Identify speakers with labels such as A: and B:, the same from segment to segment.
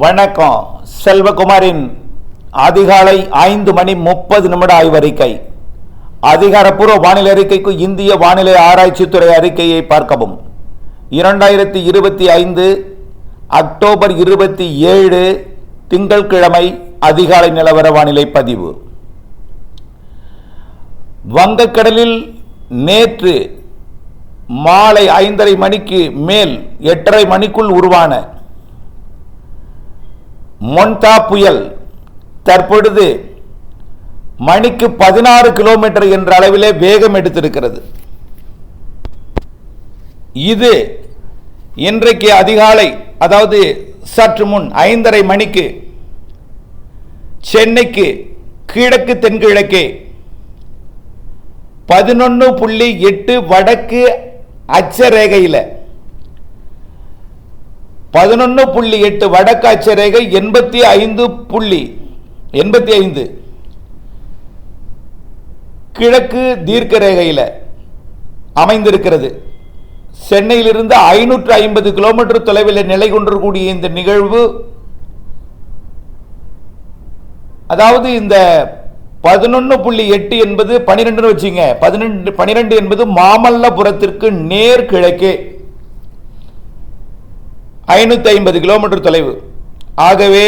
A: வணக்கம். செல்வகுமாரின் அதிகாலை ஐந்து மணி முப்பது நிமிட ஆய்வறிக்கை. அதிகாரப்பூர்வ வானிலை அறிக்கைக்கு இந்திய வானிலை ஆராய்ச்சித்துறை அறிக்கையை பார்க்கவும். இரண்டாயிரத்தி இருபத்தி ஐந்து அக்டோபர் இருபத்தி ஏழு திங்கட்கிழமை அதிகாலை நிலவர வானிலை பதிவு. வங்கக்கடலில் நேற்று மாலை ஐந்தரை மணிக்கு மேல் எட்டரை மணிக்குள் உருவான மொன்டா புயல் தற்பொழுது மணிக்கு பதினாறு கிலோமீட்டர் என்ற அளவிலே வேகம் எடுத்திருக்கிறது. இது இன்றைக்கு அதிகாலை அதாவது சற்று முன் ஐந்தரை மணிக்கு சென்னைக்கு கிழக்கு தென்கிழக்கே பதினொன்று புள்ளி எட்டு வடக்கு அச்சரேகையில் பதினொன்று புள்ளி எட்டு வடக்காட்சி ரேகை எண்பத்தி ஐந்து புள்ளி எண்பத்தி ஐந்து. கிழக்கு தீர்க்க ரேகையில் அமைந்திருக்கிறது. சென்னையிலிருந்து ஐநூற்று ஐம்பது கிலோமீட்டர் தொலைவில் நிலை கொண்டிருக்கூடிய இந்த நிகழ்வு அதாவது இந்த பதினொன்று புள்ளி எட்டு என்பது பனிரெண்டுன்னு வச்சுங்க பதினெண்டு பனிரெண்டு என்பது மாமல்லபுரத்திற்கு நேர் கிழக்கே. ஐநூற்றி ஐம்பது கிலோமீட்டர் தொலைவு. ஆகவே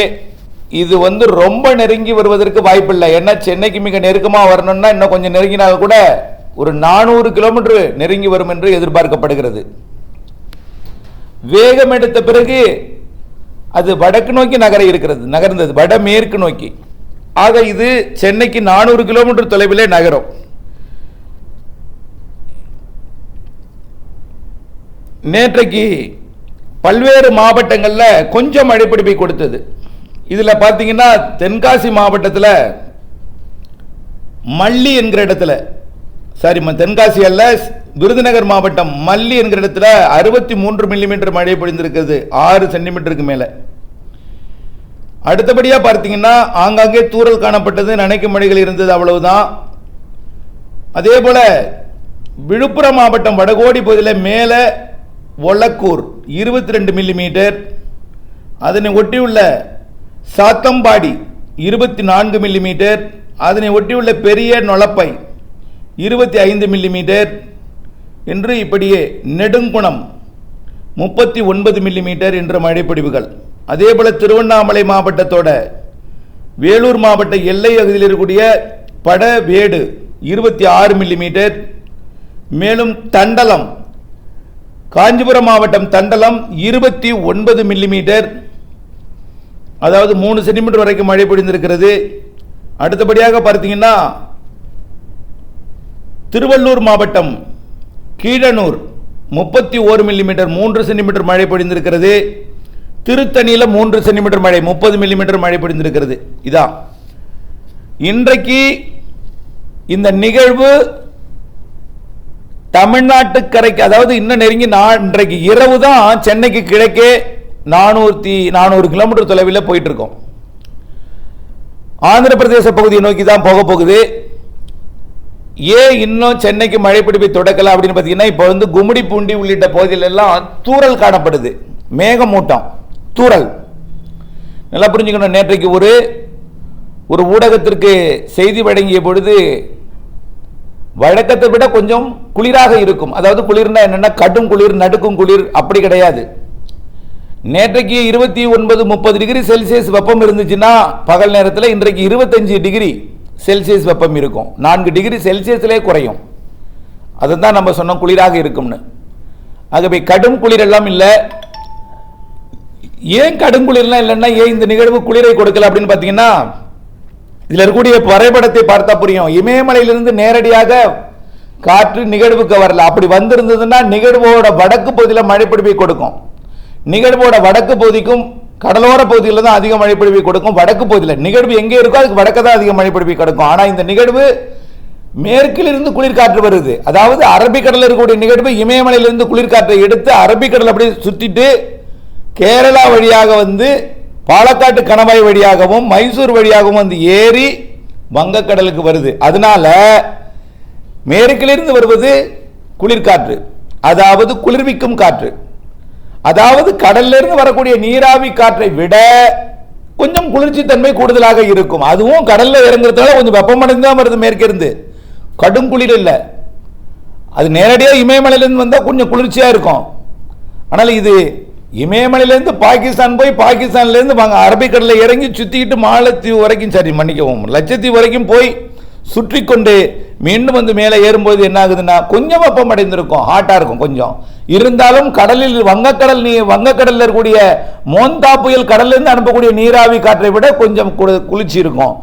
A: இது வந்து ரொம்ப நெருங்கி வருவதற்கு வாய்ப்பில்லை. ஏன்னா சென்னைக்கு மிக நெருக்கமாக வரணும்னா இன்னும் கொஞ்சம் நெருங்கினால் கூட ஒரு நானூறு கிலோமீட்டர் நெருங்கி வரும் என்று எதிர்பார்க்கப்படுகிறது. வேகம் எடுத்த பிறகு அது வடக்கு நோக்கி நகர இருக்கிறது நகர்ந்தது வடமேற்கு நோக்கி. ஆக இது சென்னைக்கு நானூறு கிலோமீட்டர் தொலைவிலே நகரும். நேற்றைக்கு பல்வேறு மாவட்டங்களில் கொஞ்சம் மழைப்பிடிப்பை கொடுத்தது. இதில் பார்த்தீங்கன்னா தென்காசி மாவட்டத்தில் மல்லி என்கிற இடத்துல சாரி தென்காசி அல்ல விருதுநகர் மாவட்டம் மல்லி என்கிற இடத்துல அறுபத்தி மூன்று மில்லிமீட்டர் மழை பொழிந்திருக்கிறது ஆறு சென்டிமீட்டருக்கு மேலே. அடுத்தபடியாக பார்த்தீங்கன்னா ஆங்காங்கே தூறல் காணப்பட்டது நனைக்கும் மழைகள் இருந்தது அவ்வளவுதான். அதே போல் விழுப்புரம் மாவட்டம் வடகோடி பகுதியில் மேலே ஒலக்கூர் இருபத்தி ரெண்டு மில்லிமீட்டர் அதனை ஒட்டியுள்ள சாத்தம்பாடி இருபத்தி நான்கு மில்லிமீட்டர் அதனை ஒட்டியுள்ள பெரிய நொளப்பை இருபத்தி ஐந்து மில்லிமீட்டர் என்று இப்படியே நெடுங்குணம் முப்பத்தி ஒன்பது மில்லிமீட்டர் என்ற மழைப்பொடிவுகள். அதேபோல் திருவண்ணாமலை மாவட்டத்தோட வேலூர் மாவட்ட எல்லை பகுதியில் இருக்கக்கூடிய படவேடு இருபத்தி ஆறு மில்லிமீட்டர் மேலும் தண்டலம் காஞ்சிபுரம் மாவட்டம் தண்டலம் இருபத்தி ஒன்பது மில்லிமீட்டர் அதாவது மூணு சென்டிமீட்டர் வரைக்கும் மழை பொழிந்திருக்கிறது. அடுத்தபடியாக பார்த்தீங்கன்னா திருவள்ளூர் மாவட்டம் கீழனூர் முப்பத்தி ஓரு மில்லிமீட்டர் மூன்று சென்டிமீட்டர் மழை பொழிந்திருக்கிறது. திருத்தணியில் மூன்று சென்டிமீட்டர் மழை முப்பது மில்லிமீட்டர் மழை பொழிந்திருக்கிறது. இதான். இன்றைக்கு இந்த நிகழ்வு தமிழ்நாட்டு கரைக்கு அதாவது இன்னும் நெருங்கி நான் இன்றைக்கு இரவு தான் சென்னைக்கு கிழக்கே நானூற்றி நானூறு கிலோமீட்டர் தொலைவில் போயிட்டு இருக்கோம் ஆந்திர பிரதேச பகுதியை நோக்கி தான் போக போகுது. ஏன் இன்னும் சென்னைக்கு மழை பிடிப்பை தொடக்கல அப்படின்னு பார்த்தீங்கன்னா இப்போ வந்து கும்மிடி பூண்டி உள்ளிட்ட பகுதியில் எல்லாம் தூறல் காணப்படுது. மேகமூட்டம் தூறல். நல்லா புரிஞ்சுக்கணும் நேற்றைக்கு ஒரு ஒரு ஊடகத்திற்கு செய்தி வழங்கிய பொழுது வழக்கத்தை விட கொஞ்சம் குளிராக இருக்கும். அதாவது குளிர்னா என்னென்னா கடும் குளிர் நடுக்கும் குளிர் அப்படி கிடையாது. நேற்றைக்கு இருபத்தி ஒன்பது முப்பது டிகிரி செல்சியஸ் வெப்பம் இருந்துச்சுன்னா பகல் நேரத்தில் இன்றைக்கு இருபத்தஞ்சு டிகிரி செல்சியஸ் வெப்பம் இருக்கும். நான்கு டிகிரி செல்சியஸ்லேயே குறையும். அதுதான் நம்ம சொன்னோம் குளிராக இருக்கும்னு. ஆகவே கடும் குளிர் எல்லாம் இல்லை. ஏன் கடும் குளிர்லாம் இல்லைன்னா ஏன் இந்த நிகழ்வு குளிரை கொடுக்கல அப்படின்னு பார்த்தீங்கன்னா இதில் இருக்கக்கூடிய வரைபடத்தை பார்த்தா புரியும். இமயமலையிலிருந்து நேரடியாக காற்று நிகழ்வுக்கு வரல. அப்படி வந்திருந்ததுன்னா நிகழ்வோட வடக்கு பகுதியில் மழைப்பிடிப்பை கொடுக்கும். நிகழ்வோட வடக்கு பகுதிக்கும் கடலோர பகுதியில் தான் அதிக மழைப்பிடிப்பை கொடுக்கும். வடக்கு பகுதியில் நிகழ்வு எங்கே இருக்கோ அதுக்கு வடக்கு தான் அதிக மழைப்பிடிப்பை கொடுக்கும். ஆனால் இந்த நிகழ்வு மேற்கிலிருந்து குளிர்காற்று வருது. அதாவது அரபிக்கடலில் இருக்கக்கூடிய நிகழ்வு இமயமலையிலிருந்து குளிர்காற்றை எடுத்து அரபிக்கடல் அப்படியே சுற்றிட்டு கேரளா வழியாக வந்து பாலக்காட்டு கணவாய் வழியாகவும் மைசூர் வழியாகவும் வந்து ஏறி வங்கக்கடலுக்கு வருது. அதனால மேற்கிலிருந்து வருவது குளிர்காற்று அதாவது குளிர்விக்கும் காற்று. அதாவது கடல்லிருந்து வரக்கூடிய நீராவி காற்றை விட கொஞ்சம் குளிர்ச்சி தன்மை கூடுதலாக இருக்கும். அதுவும் கடல்ல இறங்குறதுனால கொஞ்சம் வெப்பமடைந்து தான் வருது மேற்கிருந்து. கடும் குளிர் இல்லை. அது நேரடியாக இமயமலையிலேருந்து வந்தால் கொஞ்சம் குளிர்ச்சியாக இருக்கும். ஆனால் இது இமயமலையிலேருந்து பாகிஸ்தான் போய் பாகிஸ்தான்லேருந்து வாங்க அரபிக்கடலில் இறங்கி சுற்றிக்கிட்டு மாலத்தீவு வரைக்கும் சரி மன்னிக்கவும் லட்சத்தீவு வரைக்கும் போய் சுற்றி கொண்டு மீண்டும் வந்து மேலே ஏறும்போது என்ன ஆகுதுன்னா கொஞ்சம் வெப்பம் அடைந்திருக்கும் ஹாட்டாக இருக்கும் கொஞ்சம். இருந்தாலும் கடலில் வங்கக்கடல் நீ வங்கக்கடலில் இருக்கக்கூடிய மோந்தா புயல் கடல்லேருந்து அனுப்பக்கூடிய நீராவி காற்றை விட கொஞ்சம் குளிர்ச்சி இருக்கும்.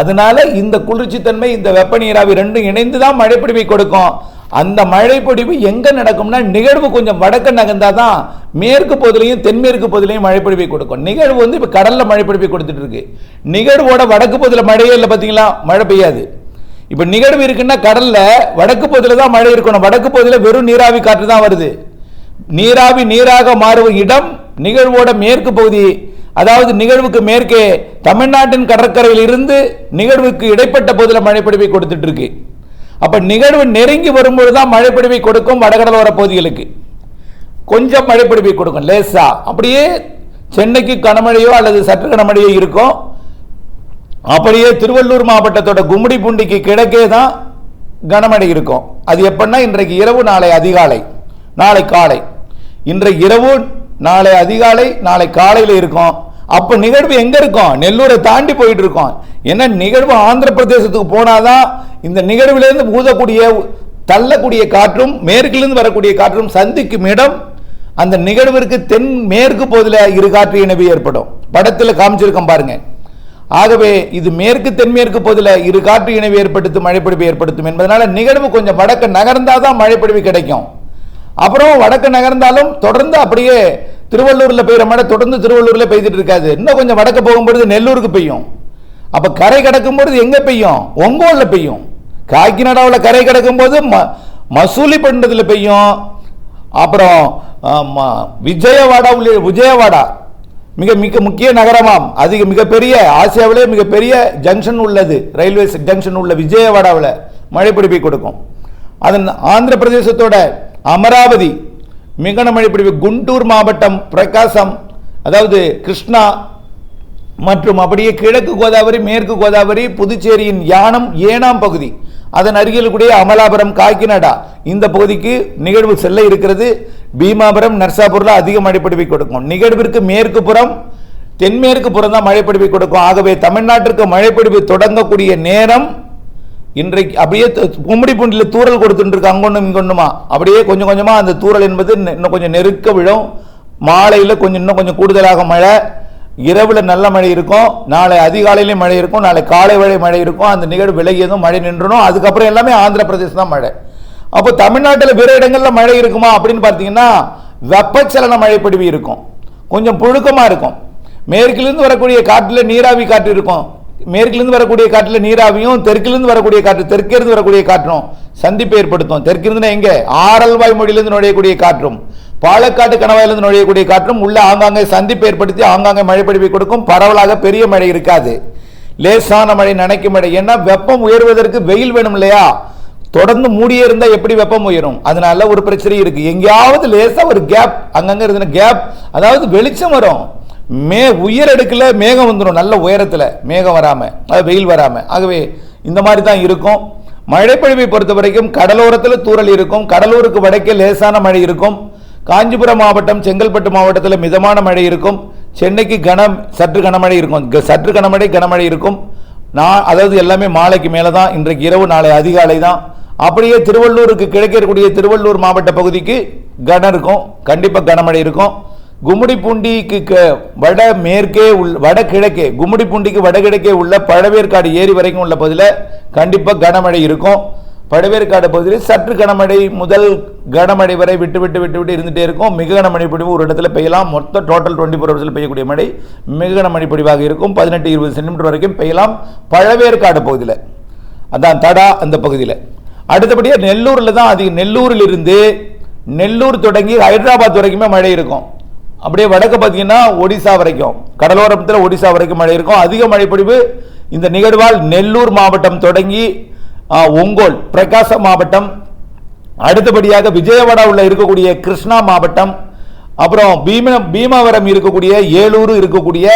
A: அதனால இந்த குளிர்ச்சி தன்மை இந்த வெப்ப நீராவி ரெண்டும் இணைந்து தான் மழைப்பிடிமை கொடுக்கும். அந்த மழைப்பொழிவு எங்க நடக்கும்னா நிகழ்வு கொஞ்சம் வடக்கு நகர்ந்தா தான் மேற்கு பகுதியிலையும் தென்மேற்கு பகுதியிலையும் மழைப்பொழிவை கொடுக்கும். நிகழ்வு வந்து இப்ப கடல்ல மழைப்பொழிவை கொடுத்துட்டு இருக்கு. நிகழ்வோட வடக்கு பகுதியில் மழையே இல்லை பார்த்தீங்களா மழை பெய்யாது. இப்ப நிகழ்வு இருக்குன்னா கடல்ல வடக்கு பகுதியில் தான் மழை இருக்கணும். வடக்கு பகுதியில் வெறும் நீராவி காற்று தான் வருது. நீராவி நீராக மாறும் இடம் நிகழ்வோட மேற்கு பகுதி. அதாவது நிகழ்வுக்கு மேற்கே தமிழ்நாட்டின் கடற்கரையில் இருந்து நிகழ்வுக்கு இடைப்பட்ட பகுதியில் மழைப்பொழிவை கொடுத்துட்டு இருக்கு. அப்போ நிகழ்வு நெருங்கி வரும்பொழுது தான் மழைப்பிடிவை கொடுக்கும் வடகடலோர பகுதிகளுக்கு. கொஞ்சம் மழைப்பிடிவை கொடுக்கும் லேசா. அப்படியே சென்னைக்கு கனமழையோ அல்லது சற்று கனமழையோ இருக்கும் அப்படியே திருவள்ளூர் மாவட்டத்தோட கும்மிடி பூண்டிக்கு கிழக்கே தான் கனமழை இருக்கும். அது எப்படின்னா இன்றைக்கு இரவு நாளை அதிகாலை நாளை காலை. இன்றைக்கு இரவு நாளை அதிகாலை நாளை காலையில் இருக்கும். அப்போ நிகழ்வு எங்க இருக்கும்? நெல்லூரை தாண்டி போயிட்டு இருக்கோம். ஏன்னா நிகழ்வு ஆந்திர பிரதேசத்துக்கு போனாதான் இந்த நிகழ்விலேருந்து ஊதக்கூடிய தள்ளக்கூடிய காற்றும் மேற்கிலிருந்து வரக்கூடிய காற்றும் சந்திக்கும் இடம் அந்த நிகழ்விற்கு தென் மேற்கு பகுதியில் இரு காற்று இணைவு ஏற்படும். படத்தில் காமிச்சிருக்கோம் பாருங்க. ஆகவே இது மேற்கு தென்மேற்கு பகுதியில் இரு காற்று இணைவு ஏற்படுத்தி மழைப்பொழிவு ஏற்படுத்தும் என்பதனால நிகழ்வு கொஞ்சம் வடக்கு நகர்ந்தாதான் தான் மழைப்பொழிவு கிடைக்கும். அப்புறம் வடக்கு நகர்ந்தாலும் தொடர்ந்து அப்படியே திருவள்ளூரில் பெய்கிற மழை தொடர்ந்து திருவள்ளூரில் பெய்துட்டு இருக்காது. இன்னும் கொஞ்சம் வடக்கு போகும்பொழுது நெல்லூருக்கு பெய்யும். அப்போ கரை கடக்கும் பொழுது எங்கே பெய்யும்? ஒங்கோலில் பெய்யும். காக்கிநாடாவில் கரை கிடக்கும்போது போது ம- மசூலிப்பட்டினத்தில் பெய்யும். அப்புறம் விஜயவாடா உள்ள விஜயவாடா. மிக மிக முக்கிய நகரமாம். அதிக மிகப்பெரிய ஆசியாவிலே மிகப்பெரிய ஜங்ஷன் உள்ளது. ரயில்வே ஜங்ஷன் உள்ள விஜயவாடாவில் மழைப்பிடிப்பை கொடுக்கும். அதன் ஆந்திர பிரதேசத்தோட அமராவதி மிகன மழைப்பிடிப்பு குண்டூர் மாவட்டம் பிரகாசம் அதாவது கிருஷ்ணா மற்றும் அப்படியே கிழக்கு கோதாவரி மேற்கு கோதாவரி புதுச்சேரியின் யானம் ஏனாம் பகுதி. அதன் அருகில் கூடிய அமலாபுரம் காக்கிநாடா. இந்த பகுதிக்கு நிகழ்வு செல்ல இருக்கிறது. பீமாபுரம் நர்சாபூர்ல அதிக மழைப்பிடிவை கொடுக்கும். நிகழ்விற்கு மேற்கு புறம் தென்மேற்கு புறம் தான் மழைப்பிடிவை கொடுக்கும். ஆகவே தமிழ்நாட்டிற்கு மழைப்படிவு தொடங்கக்கூடிய நேரம் இன்றைக்கு அப்படியே கும்படி கும்மிடி பூண்டில் தூறல் கொடுத்துட்டு இருக்கு அங்கொன்னும் இங்கொன்னுமா? அப்படியே கொஞ்சம் கொஞ்சமாக அந்த தூறல் என்பது இன்னும் கொஞ்சம் நெருக்க விழும். மாலையில் கொஞ்சம் இன்னும் கொஞ்சம் கூடுதலாக மழை. இரவில் நல்ல மழை இருக்கும். நாளை அதிகாலையிலேயும் மழை இருக்கும். நாளை காலை வழி மழை இருக்கும். அந்த நிகழ்வு விலகியதும் மழை நின்றணும் அதுக்கப்புறம் எல்லாமே ஆந்திர பிரதேசம் தான் மழை. அப்போ தமிழ்நாட்டில் பிற இடங்களில் மழை இருக்குமா அப்படின்னு பார்த்தீங்கன்னா வெப்பச்சலன மழைப்பொழிவு இருக்கும். கொஞ்சம் புழுக்கமாக இருக்கும். மேற்கிலிருந்து வரக்கூடிய காற்றில் நீராவி காற்று இருக்கும். மேற்கிலிருந்து வரக்கூடிய காற்றில் நீராவியும் தெற்கிலிருந்து வரக்கூடிய காற்று தெற்கிலிருந்து வரக்கூடிய காற்றும் சந்திப்பை ஏற்படுத்தும். தெற்கிருந்து எங்கே? ஆரல்வாய் மொழியிலிருந்து நுழையக்கூடிய காற்றும். பாலக்காட்டு கணவாயிலிருந்து நுழையக்கூடிய காற்றும் உள்ள ஆங்காங்கே சந்திப்பை ஏற்படுத்தி ஆங்காங்கே மழைப்பொழிவை கொடுக்கும். பரவலாக பெரிய மழை இருக்காது. லேசான மழை நனைக்கும் மழை. ஏன்னா வெப்பம் உயர்வதற்கு வெயில் வேணும் இல்லையா? தொடர்ந்து மூடியே இருந்தா எப்படி வெப்பம் உயரும்? அதனால ஒரு பிரச்சனை இருக்கு. எங்கேயாவது லேசா ஒரு கேப் அங்கங்க இருந்த கேப் அதாவது வெளிச்சம் வரும். மே உயரடுக்கில் மேகம் வந்துடும் நல்ல உயரத்தில். மேகம் வராமல் அது வெயில் வராமல் ஆகவே இந்த மாதிரி தான் இருக்கும். மழைப்பொழிவை பொறுத்த வரைக்கும் கடலோரத்தில் தூரல் இருக்கும். கடலூருக்கு வடக்கே லேசான மழை இருக்கும். காஞ்சிபுரம் மாவட்டம் செங்கல்பட்டு மாவட்டத்தில் மிதமான மழை இருக்கும். சென்னைக்கு கனம் சற்று கனமழை இருக்கும். சற்று கனமழை கனமழை இருக்கும். நான் அதாவது எல்லாமே மாலைக்கு மேலே தான் இன்றைக்கு இரவு நாளை அதிகாலை தான். அப்படியே திருவள்ளூருக்கு கிழக்கே இருக்கக்கூடிய திருவள்ளூர் மாவட்ட பகுதிக்கு கனம் இருக்கும். கண்டிப்பாக கனமழை இருக்கும். கும்மிடிப்பூண்டிக்கு க- வட மேற்கே உள் வடகிழக்கே கும்முடிப்பூண்டிக்கு கும்மிடிப்பூண்டிக்கு வடகிழக்கே உள்ள பழவேற்காடு ஏரி வரைக்கும் உள்ள பகுதியில் கண்டிப்பாக கனமழை இருக்கும். பழவேற்காடு பகுதியில் சற்று கனமழை முதல் கனமழை வரை விட்டு விட்டு விட்டு விட்டு இருந்துகிட்டே இருக்கும். மிக கனமழை பொழிவு ஒரு இடத்துல பெய்யலாம். மொத்தம் டோட்டல் டுவெண்ட்டி ஃபோர் ஹவர்ஸில் பெய்யக்கூடிய மழை மிக கனமழை பொழிவாக இருக்கும். பதினெட்டு இருபது சென்டிமீட்டர் வரைக்கும் பெய்யலாம். பழவேற்காடு பகுதியில். அதான் தடா அந்த பகுதியில். அடுத்தபடியாக நெல்லூரில் தான் அதிக நெல்லூரிலிருந்து நெல்லூர் தொடங்கி ஹைதராபாத் வரைக்குமே மழை இருக்கும். அப்படியே வடக்கு பார்த்தீங்கன்னா ஒடிசா வரைக்கும். கடலோரத்தில் ஒடிசா வரைக்கும் மழை இருக்கும். அதிக மழைப்பொழிவு இந்த நிகழ்வால் நெல்லூர் மாவட்டம் தொடங்கி ஒங்கோல் பிரகாசம் மாவட்டம் அடுத்தபடியாக விஜயவாடா உள்ள இருக்கக்கூடிய கிருஷ்ணா மாவட்டம் அப்புறம் பீம பீமாவரம் இருக்கக்கூடிய ஏலூர் இருக்கக்கூடிய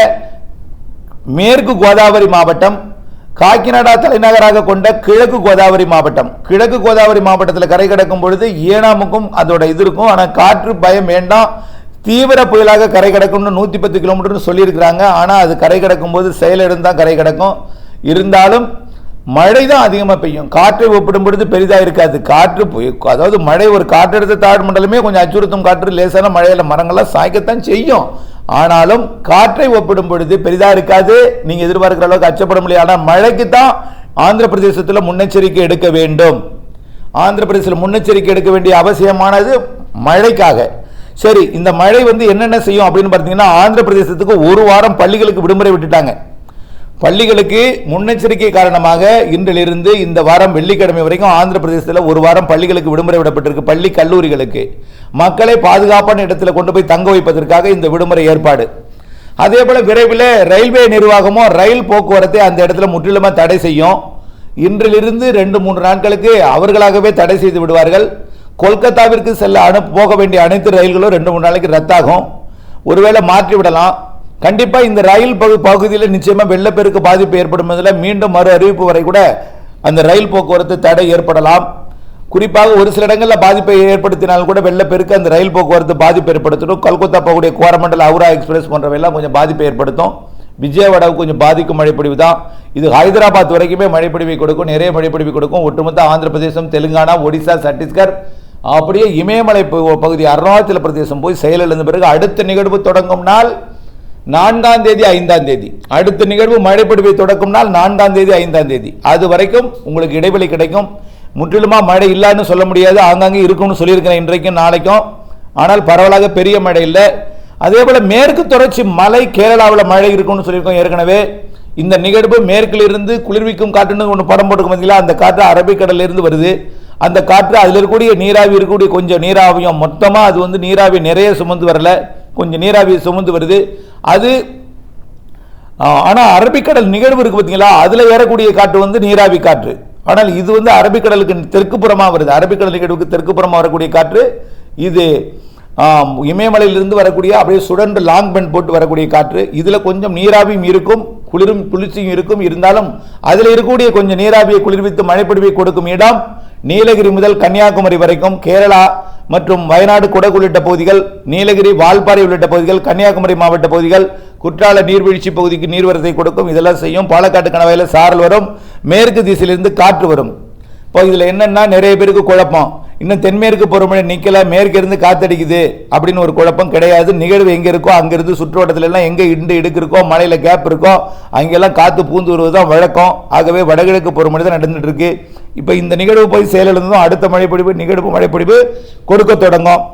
A: மேற்கு கோதாவரி மாவட்டம் காக்கிநாடா தலைநகராக கொண்ட கிழக்கு கோதாவரி மாவட்டம். கிழக்கு கோதாவரி மாவட்டத்தில் கரை கடக்கும் பொழுது ஏனாமுக்கும் அதோட இது இருக்கும். ஆனால் காற்று பயம் வேண்டாம். தீவிர புயலாக கரை கிடக்கும்னு நூற்றி பத்து கிலோமீட்டர்னு சொல்லியிருக்கிறாங்க. ஆனால் அது கரை கடக்கும் போது தான் கரை கடக்கும். இருந்தாலும் மழை தான் அதிகமாக பெய்யும். காற்றை ஒப்பிடும் பொழுது பெரிதாக இருக்காது. காற்று அதாவது மழை ஒரு காற்றெடுத்த தாழ் மண்டலமே கொஞ்சம் அச்சுறுத்தும் காற்று லேசான மழையில் மரங்கள்லாம் சாய்க்கத்தான் செய்யும். ஆனாலும் காற்றை ஒப்பிடும் பொழுது பெரிதாக இருக்காது. நீங்கள் எதிர்பார்க்குற அளவுக்கு அச்சப்பட முடியாது ஆனால் மழைக்கு தான் ஆந்திர பிரதேசத்தில் முன்னெச்சரிக்கை எடுக்க வேண்டும். ஆந்திர பிரதேசத்தில் முன்னெச்சரிக்கை எடுக்க வேண்டிய அவசியமானது மழைக்காக. சரி இந்த மழை வந்து என்னென்ன செய்யும் அப்படின்னு பார்த்தீங்கன்னா ஆந்திர பிரதேசத்துக்கு ஒரு வாரம் பள்ளிகளுக்கு விடுமுறை விட்டுட்டாங்க. பள்ளிகளுக்கு முன்னெச்சரிக்கை காரணமாக இன்றிலிருந்து இந்த வாரம் வெள்ளிக்கிழமை வரைக்கும் ஆந்திர பிரதேசத்தில் ஒரு வாரம் பள்ளிகளுக்கு விடுமுறை விடப்பட்டிருக்கு பள்ளி கல்லூரிகளுக்கு. மக்களை பாதுகாப்பான இடத்துல கொண்டு போய் தங்க வைப்பதற்காக இந்த விடுமுறை ஏற்பாடு. அதே போல் விரைவில் ரயில்வே நிர்வாகமும் ரயில் போக்குவரத்தை அந்த இடத்துல முற்றிலுமாக தடை செய்யும். இன்றிலிருந்து ரெண்டு மூன்று நாட்களுக்கு அவர்களாகவே தடை செய்து விடுவார்கள். கொல்கத்தாவிற்கு செல்ல அனு போக வேண்டிய அனைத்து ரயில்களும் ரெண்டு மூணு நாளைக்கு ரத்தாகும். ஒருவேளை மாற்றி விடலாம் கண்டிப்பாக இந்த ரயில் பகு பகுதியில் நிச்சயமாக வெள்ளப்பெருக்கு பாதிப்பு ஏற்படும் இதில் மீண்டும் மறு அறிவிப்பு வரை கூட அந்த ரயில் போக்குவரத்து தடை ஏற்படலாம். குறிப்பாக ஒரு சில இடங்களில் பாதிப்பை ஏற்படுத்தினால் கூட வெள்ளப்பெருக்கு அந்த ரயில் போக்குவரத்து பாதிப்பு ஏற்படுத்தணும். கொல்கத்தா போகக்கூடிய கோரமண்டல் அவுரா எக்ஸ்பிரஸ் போன்றவையெல்லாம் கொஞ்சம் பாதிப்பை ஏற்படுத்தும். விஜயவாடாவுக்கு கொஞ்சம் பாதிக்கும் மழைப்பொழிவு தான். இது ஹைதராபாத் வரைக்குமே மழைப்பொழிவை கொடுக்கும் நிறைய மழைப்பொழிவு கொடுக்கும். ஒட்டுமொத்த ஆந்திர பிரதேசம் தெலுங்கானா ஒடிசா சத்தீஸ்கர் அப்படியே இமயமலை பகுதி அருணாச்சல பிரதேசம் போய் செயலிழந்த பிறகு அடுத்த நிகழ்வு தொடங்கும் நாள் நான்காம் தேதி ஐந்தாம் தேதி. அடுத்த நிகழ்வு மழைப்படுவை தொடக்கும் நாள் நான்காம் தேதி ஐந்தாம் தேதி. அது வரைக்கும் உங்களுக்கு இடைவெளி கிடைக்கும். முற்றிலுமா மழை இல்லைன்னு சொல்ல முடியாது. ஆங்காங்கே இருக்கும்னு சொல்லியிருக்கிறேன் இன்றைக்கும் நாளைக்கும். ஆனால் பரவலாக பெரிய மழை இல்லை. அதே போல் மேற்கு தொடர்ச்சி மலை கேரளாவில் மழை இருக்கும்னு சொல்லியிருக்கோம் ஏற்கனவே. இந்த நிகழ்வு மேற்கிலிருந்து குளிர்விக்கும் காற்றுன்னு ஒன்று படம் போட்டுக்க பார்த்தீங்களா அந்த காற்று அரபிக்கடலிருந்து வருது. அந்த காற்று அதில் இருக்கக்கூடிய நீராவி இருக்கக்கூடிய கொஞ்சம் நீராவியும் மொத்தமாக அது வந்து நீராவி நிறைய சுமந்து வரல. கொஞ்சம் நீராவி சுமந்து வருது. அது ஆனால் அரபிக்கடல் நிகழ்வு இருக்கு பார்த்தீங்களா அதில் ஏறக்கூடிய காற்று வந்து நீராவி காற்று. ஆனால் இது வந்து அரபிக்கடலுக்கு தெற்கு புறமாக வருது. அரபிக்கடல் நிகழ்வுக்கு தெற்கு புறமாக வரக்கூடிய காற்று. இது இமயமலையிலிருந்து வரக்கூடிய அப்படியே சுடன்று லாங் பெண்ட் போட்டு வரக்கூடிய காற்று. இதில் கொஞ்சம் நீராவியும் இருக்கும். குளிரும் குளிர்ச்சியும் இருக்கும். இருந்தாலும் அதில் இருக்கக்கூடிய கொஞ்சம் நீராவியை குளிர்வித்து மழைப்பொழிவை கொடுக்கும் இடம் நீலகிரி முதல் கன்னியாகுமரி வரைக்கும் கேரளா மற்றும் வயநாடு குடகு உள்ளிட்ட பகுதிகள் நீலகிரி வால்பாறை உள்ளிட்ட பகுதிகள் கன்னியாகுமரி மாவட்ட பகுதிகள் குற்றால நீர்வீழ்ச்சி பகுதிக்கு நீர்வரத்தை கொடுக்கும். இதெல்லாம் செய்யும். பாலக்காட்டு கணவாயில் சாரல் வரும். மேற்கு திசையிலிருந்து காற்று வரும். இப்போ இதில் என்னென்னா நிறைய பேருக்கு குழப்பம். இன்னும் தென்மேற்கு பருவமழை நிற்கல மேற்கிருந்து காத்தடிக்குது அப்படின்னு ஒரு குழப்பம் கிடையாது. நிகழ்வு எங்கே இருக்கோ அங்கேருந்து சுற்றுவட்டத்துல எல்லாம் இண்டு இடுக்கு இருக்கோ கேப் இருக்கோ அங்கெல்லாம் காற்று பூந்து வருவதுதான் வழக்கம். ஆகவே வடகிழக்கு பருவமழை தான் நடந்துட்டு இருக்கு இப்போ இந்த நிகழ்வு போய் செயலிழந்ததும் அடுத்த மழைப்பிடிப்பு நிகழ்வு மழைப்பிடிப்பு கொடுக்க தொடங்கும்.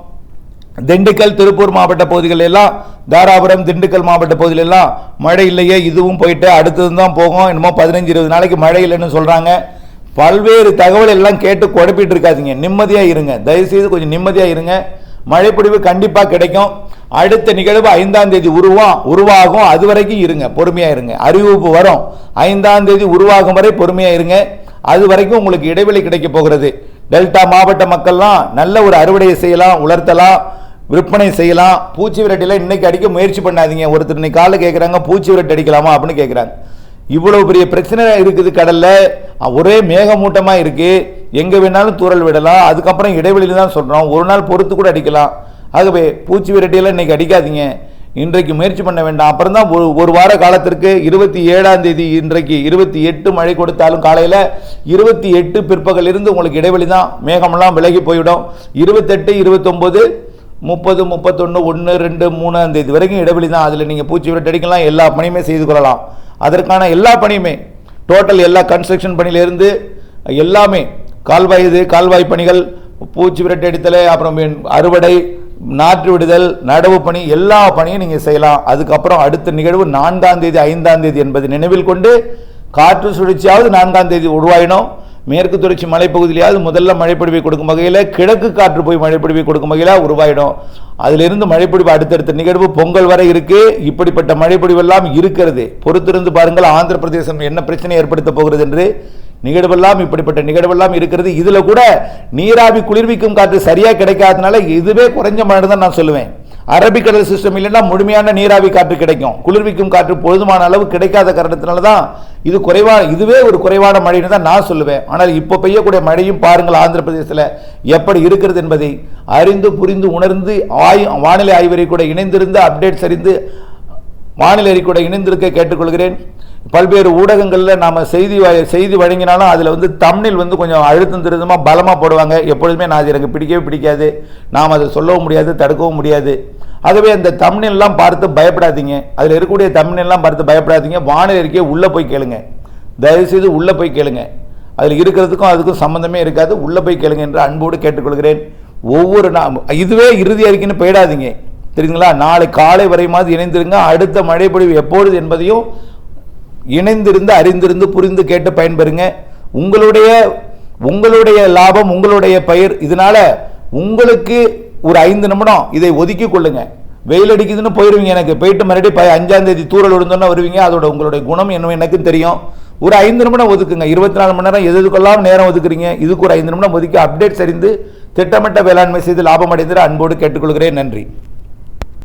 A: திண்டுக்கல் திருப்பூர் மாவட்ட பகுதிகள் எல்லாம் தாராபுரம் திண்டுக்கல் மாவட்ட பகுதிகள் எல்லாம் மழை இல்லையே இதுவும் போயிட்டு அடுத்தது தான் போகும். என்னமோ பதினஞ்சு இருபது நாளைக்கு மழை இல்லைன்னு சொல்கிறாங்க பல்வேறு தகவல் எல்லாம் கேட்டு குழப்பிட்டு இருக்காதிங்க நிம்மதியாக இருங்க. தயவுசெய்து கொஞ்சம் நிம்மதியாக இருங்க. மழைப்பொழிவு கண்டிப்பாக கிடைக்கும். அடுத்த நிகழ்வு ஐந்தாம் தேதி உருவம் உருவாகும். அது வரைக்கும் இருங்க. பொறுமையாக இருங்க. அறிவிப்பு வரும். ஐந்தாம் தேதி உருவாகும் வரை பொறுமையாக இருங்க. அது வரைக்கும் உங்களுக்கு இடைவெளி கிடைக்க போகிறது. டெல்டா மாவட்ட மக்கள்லாம் நல்ல ஒரு அறுவடையை செய்யலாம் உலர்த்தலாம் விற்பனை செய்யலாம். பூச்சி விரட்டிலாம் இன்னைக்கு அடிக்க முயற்சி பண்ணாதீங்க. ஒருத்தர் இன்னைக்கு காலை கேட்குறாங்க பூச்சி விரட்டு அடிக்கலாமா அப்படின்னு கேட்குறாங்க இவ்வளவு பெரிய பிரச்சனை இருக்குது கடல்ல. ஒரே மேகமூட்டமாக இருக்குது எங்கே வேணாலும் தூறல் விடலாம். அதுக்கப்புறம் இடைவெளியில் தான் சொல்கிறோம் ஒரு நாள் பொறுத்து கூட அடிக்கலாம். ஆகவே பூச்சி விரட்டியெல்லாம் இன்றைக்கி அடிக்காதீங்க. இன்றைக்கு முயற்சி பண்ண வேண்டாம். அப்புறம் தான் ஒரு ஒரு வார காலத்திற்கு இருபத்தி ஏழாம் தேதி இன்றைக்கு இருபத்தி எட்டு மழை கொடுத்தாலும் காலையில் இருபத்தி எட்டு பிற்பகல் இருந்து உங்களுக்கு இடைவெளி தான். மேகமெல்லாம் விலகி போயிடும் இருபத்தெட்டு இருபத்தொம்போது முப்பது முப்பத்தொன்று ஒன்று ரெண்டு மூணாம் தேதி வரைக்கும் இடைவெளி தான். அதில் நீங்கள் பூச்சி விரட்டு அடிக்கலாம் எல்லா பணியுமே செய்து கொள்ளலாம். அதற்கான எல்லா பணியுமே டோட்டல் எல்லா கன்ஸ்ட்ரக்ஷன் பணியிலேருந்து எல்லாமே கால்வாய் இது கால்வாய் பணிகள் பூச்சி விரட்டு அடித்தல் அப்புறம் அறுவடை நாற்று விடுதல் நடவு பணி எல்லா பணியும் நீங்கள் செய்யலாம். அதுக்கப்புறம் அடுத்த நிகழ்வு நான்காம் தேதி ஐந்தாம் தேதி என்பதை நினைவில் கொண்டு காற்று சுழற்சியாவது நான்காம் தேதி உருவாயினோம். மேற்கு தொடர்ச்சி மலைப்பகுதியிலாவது முதல்ல மழைப்பொழிவை கொடுக்கும் வகையில் கிழக்கு காற்று போய் மழைப்பொழிவை கொடுக்கும் வகையில் உருவாயிடும். அதிலிருந்து மழைப்பொழிவு அடுத்தடுத்த நிகழ்வு பொங்கல் வரை இருக்குது இப்படிப்பட்ட மழைப்பொழிவெல்லாம் இருக்கிறது. பொறுத்திருந்து பாருங்கள் ஆந்திர பிரதேசம் என்ன பிரச்சனை ஏற்படுத்த போகிறது என்று. நிகழ்வெல்லாம் இப்படிப்பட்ட நிகழ்வெல்லாம் இருக்கிறது. இதில் கூட நீராவி குளிர்விக்கும் காற்று சரியாக கிடைக்காதனால இதுவே குறைஞ்ச மழை தான் நான் சொல்லுவேன். அரபிக்கடல் சிஸ்டம் இல்லைன்னா முழுமையான நீராவி காற்று கிடைக்கும். குளிர்விக்கும் காற்று போதுமான அளவு கிடைக்காத காரணத்தினால தான் இது குறைவா இதுவே ஒரு குறைவான மழைன்னு தான் நான் சொல்லுவேன். ஆனால் இப்போ பெய்யக்கூடிய மழையும் பாருங்கள் ஆந்திர பிரதேசத்தில் எப்படி இருக்கிறது என்பதை அறிந்து புரிந்து உணர்ந்து ஆய் வானிலை ஆய்வறை கூட இணைந்திருந்து அப்டேட் அறிந்து வானிலை அறிக்கூட இணைந்திருக்க கேட்டுக்கொள்கிறேன். பல்வேறு ஊடகங்களில் நாம் செய்தி வ- செய்தி வழங்கினாலும் அதில் வந்து தமிழில் வந்து கொஞ்சம் அழுத்தம் திருத்தமாக பலமாக போடுவாங்க. எப்பொழுதுமே நான் அது எனக்கு பிடிக்கவே பிடிக்காது. நாம் அதை சொல்லவும் முடியாது தடுக்கவும் முடியாது. ஆகவே அந்த தமிழ்லாம் பார்த்து பயப்படாதீங்க. அதில் இருக்கக்கூடிய தமிழ்லாம் பார்த்து பயப்படாதீங்க. வானிலை அறிக்கையை உள்ளே போய் கேளுங்க. தயவுசெய்து உள்ளே போய் கேளுங்க. அதில் இருக்கிறதுக்கும் அதுக்கும் சம்மந்தமே இருக்காது. உள்ளே போய் கேளுங்க என்று அன்போடு கேட்டுக்கொள்கிறேன். ஒவ்வொரு நா இதுவே இறுதி அறிக்கைன்னு போயிடாதீங்க. தெரியுங்களா நாளை காலை வரையுமாவது இணைந்திருங்க. அடுத்த மழைப்பொழிவு எப்பொழுது என்பதையும் இணைந்திருந்து அறிந்திருந்து புரிந்து கேட்டு பயன்பெறுங்க. உங்களுடைய உங்களுடைய லாபம் உங்களுடைய பயிர் இதனால உங்களுக்கு ஒரு ஐந்து நிமிடம் இதை ஒதுக்கி கொள்ளுங்க. வெயில் அடிக்குதுன்னு போயிருவீங்க எனக்கு. போயிட்டு மறுபடியும் ப அஞ்சாம் தேதி தூரல் விழுந்தோன்னா வருவீங்க. அதோட உங்களுடைய குணம் என்ன எனக்கும் தெரியும். ஒரு ஐந்து நிமிடம் ஒதுக்குங்க. இருபத்தி நாலு மணி நேரம் எது எதுக்கெல்லாம் நேரம் ஒதுக்குறீங்க. இதுக்கு ஒரு ஐந்து நிமிடம் ஒதுக்கி அப்டேட் சரிந்து திட்டமிட்ட வேளாண்மை செய்து லாபம் அடைந்து அன்போடு கேட்டுக்கொள்கிறேன். நன்றி.